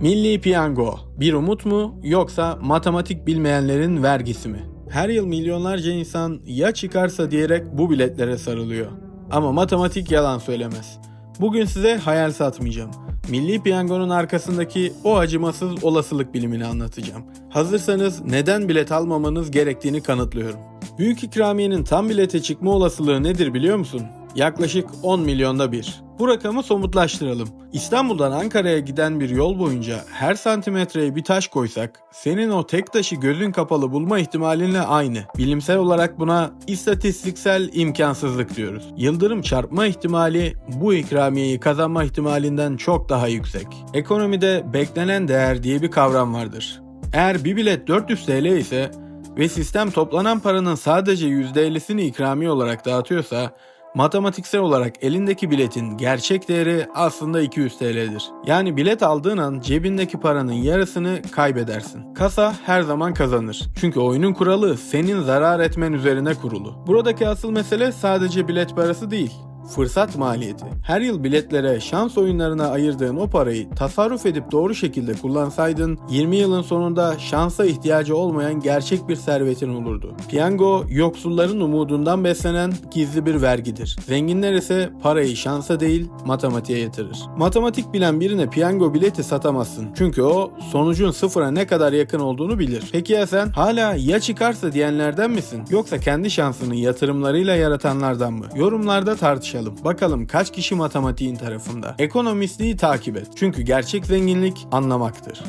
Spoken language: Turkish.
Milli Piyango bir umut mu yoksa matematik bilmeyenlerin vergisi mi? Her yıl milyonlarca insan ya çıkarsa diyerek bu biletlere sarılıyor. Ama matematik yalan söylemez. Bugün size hayal satmayacağım. Milli Piyango'nun arkasındaki o acımasız olasılık bilimini anlatacağım. Hazırsanız neden bilet almamanız gerektiğini kanıtlıyorum. Büyük ikramiyenin tam bilete çıkma olasılığı nedir biliyor musun? Yaklaşık 10 milyonda bir. Bu rakamı somutlaştıralım. İstanbul'dan Ankara'ya giden bir yol boyunca her santimetreye bir taş koysak, senin o tek taşı gözün kapalı bulma ihtimalinle aynı. Bilimsel olarak buna istatistiksel imkansızlık diyoruz. Yıldırım çarpma ihtimali bu ikramiyeyi kazanma ihtimalinden çok daha yüksek. Ekonomide beklenen değer diye bir kavram vardır. Eğer bir bilet 400 TL ise ve sistem toplanan paranın sadece %50'sini ikramiye olarak dağıtıyorsa matematiksel olarak elindeki biletin gerçek değeri aslında 200 TL'dir. Yani bilet aldığın an cebindeki paranın yarısını kaybedersin. Kasa her zaman kazanır. Çünkü oyunun kuralı senin zarar etmen üzerine kurulu. Buradaki asıl mesele sadece bilet parası değil fırsat maliyeti. Her yıl biletlere, şans oyunlarına ayırdığın o parayı tasarruf edip doğru şekilde kullansaydın 20 yılın sonunda şansa ihtiyacı olmayan gerçek bir servetin olurdu. Piyango yoksulların umudundan beslenen gizli bir vergidir. Zenginler ise parayı şansa değil matematiğe yatırır. Matematik bilen birine piyango bileti satamazsın. Çünkü o sonucun sıfıra ne kadar yakın olduğunu bilir. Peki ya sen hala ya çıkarsa diyenlerden misin? Yoksa kendi şansını yatırımlarıyla yaratanlardan mı? Yorumlarda tartışalım. Bakalım kaç kişi matematiğin tarafında. Ekonomistliği takip et. Çünkü gerçek zenginlik anlamaktır.